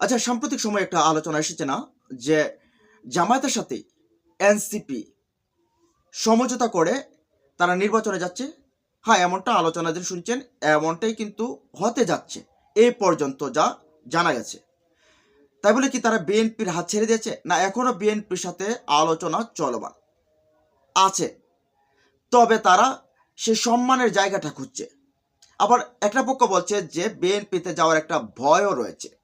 আচ্ছা সাম্প্রতিক সময়ে একটা আলোচনা এসেছে না যে জামায়াতের সাথে এনসিপি সমঝোতা করে তারা নির্বাচনে যাচ্ছে? হ্যাঁ এমনটা আলোচনা দিন শুনছেন, এমনটাই কিন্তু হতে যাচ্ছে এই পর্যন্ত যা জানা গেছে। তাই বলে কি তারা বিএনপির হাত ছেড়ে দিয়েছে? না, এখনও বিএনপির সাথে আলোচনা চলমান, আছে। তবে তারা সে সম্মানের জায়গাটা খুঁজছে। আবার একটা পক্ষ বলছে যে বিএনপিতে যাওয়ার একটা ভয়ও রয়েছে।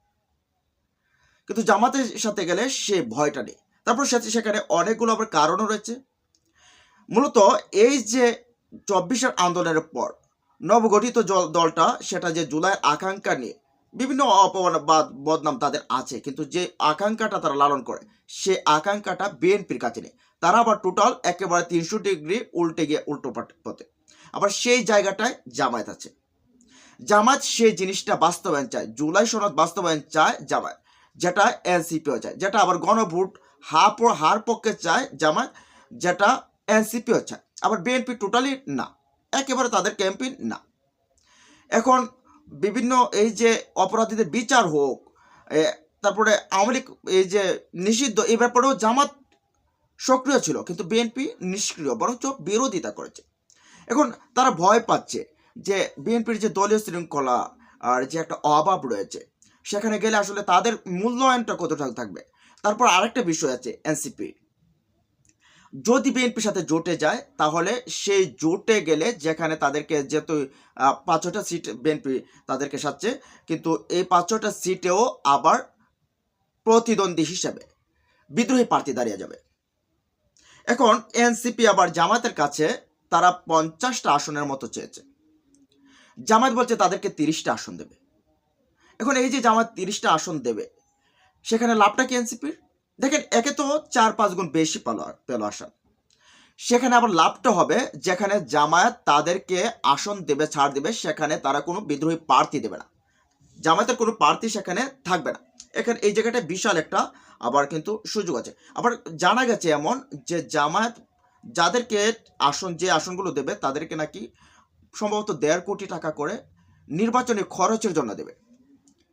কিন্তু জামাতের সাথে গেলে সে ভয়টা নেই। তারপর সাথে সেখানে অনেকগুলো আবার কারণও রয়েছে। মূলত এই যে চব্বিশের আন্দোলনের পর নবগঠিত দলটা সেটা যে জুলাই আকাঙ্ক্ষা নিয়ে বিভিন্ন অপবাদ, বদনাম তাদের আছে, কিন্তু যে আকাঙ্ক্ষাটা তারা লালন করে, সে আকাঙ্ক্ষাটা বিএনপির কাছে নেই। তারা আবার টোটাল একেবারে তিনশো ডিগ্রি উল্টে গিয়ে উল্টো পথে। আবার সেই জায়গাটায় জামায়াত আছে। জামায়াত সেই জিনিসটা বাস্তবায়ন চায়, জুলাই সনদ বাস্তবায়ন চায় জামায়াত। যেটা এনসিপিও চায়, যেটা আবার গণভোট হা প- হার পক্ষে চায় জামায়াত যেটা এনসিপিও চায়, আবার বিএনপি টোটালি না, একেবারে তাদের ক্যাম্পেইন না। এখন বিভিন্ন এই যে অপরাধীদের বিচার হোক তারপরে আওয়ামী লীগ এই যে নিষিদ্ধ, এই ব্যাপারেও জামাত সক্রিয় ছিল, কিন্তু বিএনপি নিষ্ক্রিয়, বরঞ্চ বিরোধিতা করেছে। এখন তারা ভয় পাচ্ছে যে বিএনপির যে দলীয় শৃঙ্খলা আর যে একটা অভাব রয়েছে সেখানে গেলে আসলে তাদের মূল্যায়নটা কতটা থাকবে? তারপর আরেকটা বিষয় আছে এনসিপি যদি বিএনপির সাথে জোটে যায়, তাহলে সেই জোটে গেলে যেখানে তাদেরকে যেহেতু পাঁচ ছটা সিট বিএনপি তাদেরকে সাচ্ছে কিন্তু এই পাঁচ ছটা সিটেও আবার প্রতিদ্বন্দ্বী হিসেবে বিদ্রোহী প্রার্থী দাঁড়িয়ে যাবে। এখন এনসিপি আবার জামাতের কাছে তারা পঞ্চাশটা আসনের মতো চেয়েছে। জামাত বলছে তাদেরকে তিরিশটা আসন দেবে। এখন এই যে জামাত তিরিশটা আসন দেবে, সেখানে লাভটা কি এনসিপির? দেখেন, একে তো চার পাঁচ গুণ বেশি পেল পেল আসন। সেখানে আবার লাভটা হবে যেখানে জামায়াত তাদেরকে আসন দেবে, ছাড় দেবে, সেখানে তারা কোনো বিদ্রোহী প্রার্থী দেবে না। জামায়াতের কোনো প্রার্থী সেখানে থাকবে না। এখানে এই জায়গাটা বিশাল একটা আবার কিন্তু সুযোগ আছে। আবার জানা গেছে এমন যে জামায়াত যাদেরকে আসন, যে আসনগুলো দেবে, তাদেরকে নাকি সম্ভবত দেড় কোটি টাকা করে নির্বাচনী খরচের জন্য দেবে।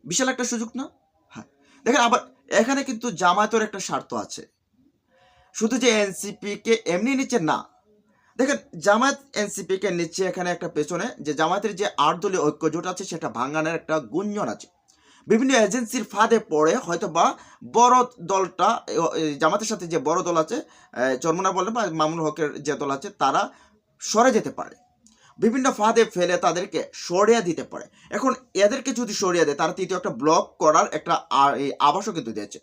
বিশাল একটা সুযোগ না? হ্যাঁ। দেখেন আবার এখানে কিন্তু জামায়াতের একটা স্বার্থ আছে। শুধু যে এনসিপি কে এমনি নিচ্ছে না, দেখেন জামায়াত এনসিপি কে নিচ্ছে এখানে একটা পেছনে যে জামায়াতের যে আট দলীয় ঐক্য জোট আছে সেটা ভাঙানোর একটা গুঞ্জন আছে। বিভিন্ন এজেন্সির ফাঁদে পড়ে হয়তো বা বড় দলটা জামাতের সাথে যে বড় দল আছে চরমনা বলেন বা মামুন হকের যে দল আছে, তারা সরে যেতে পারে। বিভিন্ন ফাঁদে ফেলে তাদেরকে সরিয়ে দিতে পারে। এখন এদেরকে যদি সরিয়ে দেয়, তারা তৃতীয় একটা ব্লক করার একটা আবাসও কিন্তু দিয়েছে।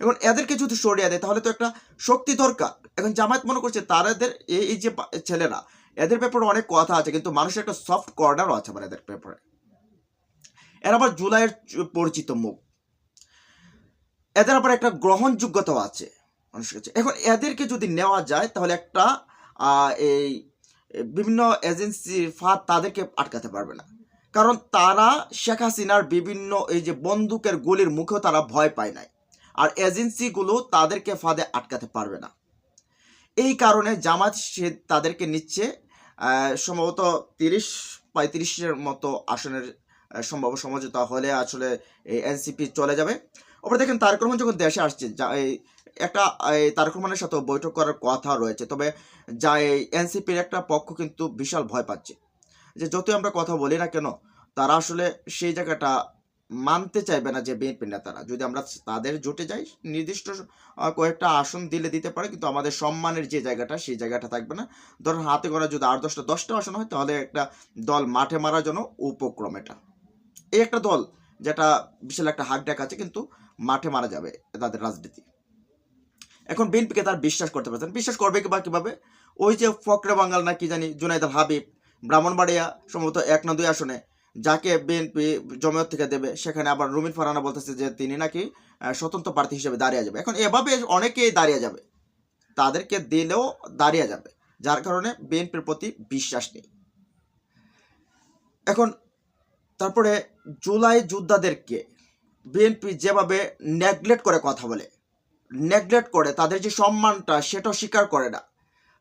এখন এদেরকে যদি সরিয়ে দেয়, তাহলে তো একটা শক্তি দরকার। এখন জামায়াত মনে করছে তাদের এই যে ছেলেরা, এদের ব্যাপারে অনেক কথা আছে, কিন্তু মানুষের একটা সফট কর্নারও আছে মানে এদের ব্যাপারে। এর আবার জুলাইয়ের পরিচিত মুখ। এদের আবার একটা গ্রহণযোগ্যতাও আছে মানুষের কাছে। এখন এদেরকে যদি নেওয়া যায়, তাহলে একটা এই বিভিন্ন এজেন্সির ফাঁদ তাদেরকে আটকাতে পারবে না। কারণ তারা শেখ হাসিনার বিভিন্ন এই যে বন্দুকের গুলির মুখেও তারা ভয় পায় নাই। আর এজেন্সিগুলো তাদেরকে ফাঁদে আটকাতে পারবে না। এই কারণে জামাত সে তাদেরকে নিচ্ছে সম্ভবত তিরিশ, পঁয়ত্রিশের মতো আসনের সম্ভাব্য সমঝোতা হলে আসলে এই এনসিপি চলে যাবে। ওপরে দেখেন তারেক রহমান যখন দেশে আসছে, যা- এই একটা তারেক রহমানের সাথে বৈঠক করার কথা রয়েছে, তবে যা এই এনসিপির একটা পক্ষ কিন্তু বিশাল ভয় পাচ্ছে। যে যতই আমরা কথা বলি না কেন, তারা আসলে সেই জায়গাটা মানতে চাইবে না যে বিএনপি নেতারা। যদি আমরা তাদের জোটে যাই, নির্দিষ্ট কয়েকটা আসন দিলে দিতে পারে, কিন্তু আমাদের সম্মানের যে জায়গাটা, সেই জায়গাটা থাকবে না। ধরুন হাতে করা যদি আট দশটা দশটা আসন হয়, তাহলে একটা দল মাঠে মারার জন্য উপক্রম এটা। এই একটা দল যেটা বিশাল একটা হাক ডাক আছে কিন্তু মাঠে মারা যাবে তাদের রাজনীতি। এখন বিএনপিকে তার বিশ্বাস করতে পারছেন বিশ্বাস করবে কি বা কীভাবে? ওই যে ফকরে বাঙ্গাল না কি জানি জুনাইদ হাবিব, ব্রাহ্মণবাড়িয়া সম্ভবত এক না দুই আসনে যাকে বিএনপি জমায়েত থেকে দেবে, সেখানে আবার রুমিন ফারানা বলতেছে যে তিনি নাকি স্বতন্ত্র প্রার্থী হিসেবে দাঁড়িয়ে যাবে। এখন এভাবে অনেকেই দাঁড়িয়ে যাবে। তাদেরকে দিলেও দাঁড়িয়ে যাবে, যার কারণে বিএনপির প্রতি বিশ্বাস নেই। এখন তারপরে জুলাই যোদ্ধাদেরকে বিএনপি যেভাবে নেগলেক্ট করে কথা বলে নেগলেক্ট করে তাদের যে সম্মানটা সেটাও স্বীকার করে না।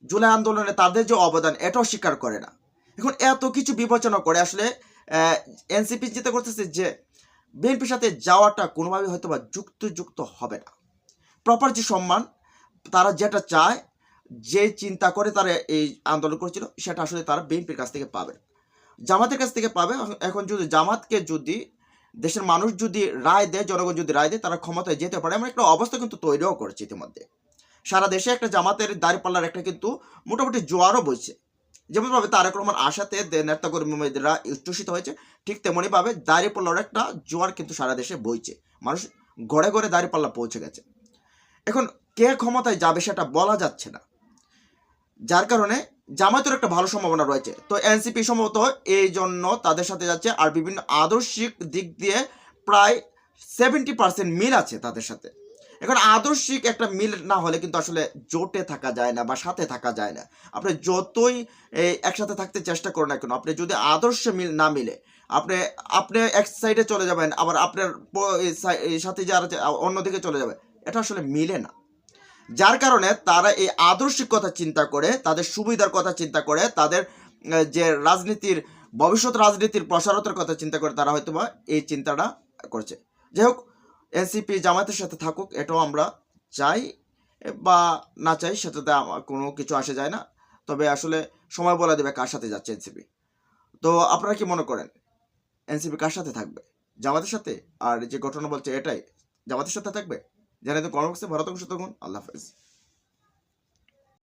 জুলাই আন্দোলনে তাদের যে অবদান এটাও স্বীকার করে না। এখন এত কিছু বিবেচনা করে আসলে এনসিপি যেটা করতেছে যে বিএনপির সাথে যাওয়াটা কোনোভাবে হয়তো বা যুক্তযুক্ত হবে না। প্রপার যে সম্মান, তারা যেটা চায়, যে চিন্তা করে তারা এই আন্দোলন করেছিল, সেটা আসলে তারা বিএনপির কাছ থেকে পাবে। জামাতের কাছ থেকে পাবে। এখন যদি জামাতকে যদি, দেশের মানুষ যদি রায় দেয়, জনগণ যদি রায় দেয়, তারা ক্ষমতায় যেতে পারে। এমন একটা অবস্থা কিন্তু তৈরিও করেছে ইতিমধ্যে। সারা দেশে একটা জামাতের দাঁড়িপাল্লার একটা কিন্তু মোটামুটি জোয়ারও বইছে। যেমনভাবে তারেক রহমান আশাতে নেতাকর্মীরা উচ্ছ্বসিত হয়েছে, ঠিক তেমনইভাবে দাঁড়িপাল্লার একটা জোয়ার কিন্তু সারা দেশে বইছে। মানুষ ঘরে ঘরে দাঁড়িপাল্লা পৌঁছে গেছে। এখন কে ক্ষমতায় যাবে সেটা বলা যাচ্ছে না। যার কারণে জামায়াতের একটা ভালো সম্ভাবনা রয়েছে। তো এনসিপি সম্ভবত এই জন্য তাদের সাথে যাচ্ছে আর বিভিন্ন আদর্শিক দিক দিয়ে প্রায় সেভেন্টি পার্সেন্ট মিল আছে তাদের সাথে। এখন আদর্শিক একটা মিল না হলে কিন্তু আসলে জোটে থাকা যায় না বা সাথে থাকা যায় না। আপনি যতই একসাথে থাকতে চেষ্টা করেন না কেন, আপনি যদি আদর্শ মিল না মিলে, আপনি আপনি এক সাইডে চলে যাবেন, আবার আপনার সাথে যারা অন্যদিকে চলে যাবে, এটা আসলে মিলে না। যার কারণে তারা এই আদর্শিক কথা চিন্তা করে, তাদের সুবিধার কথা চিন্তা করে, তাদের যে রাজনীতির, ভবিষ্যৎ রাজনীতির প্রসারতার কথা চিন্তা করে তারা হয়তো বা এই চিন্তাটা করছে। যাই হোক, এনসিপি জামাতের সাথে থাকুক, এটাও আমরা চাই, বা না চাই সেটাতে আমার কোনো কিছু আসে যায় না। তবে আসলে সময় বলে দেবে কার সাথে যাচ্ছে এনসিপি। তো আপনারা কি মনে করেন, এনসিপি কার সাথে থাকবে? জামাতের সাথে? আর যে ঘটনা বলছে এটাই, জামাতের সাথে থাকবে? জানাতে কর্মবক্সে ভারত অংশ তখন আল্লাহ হাফেজ।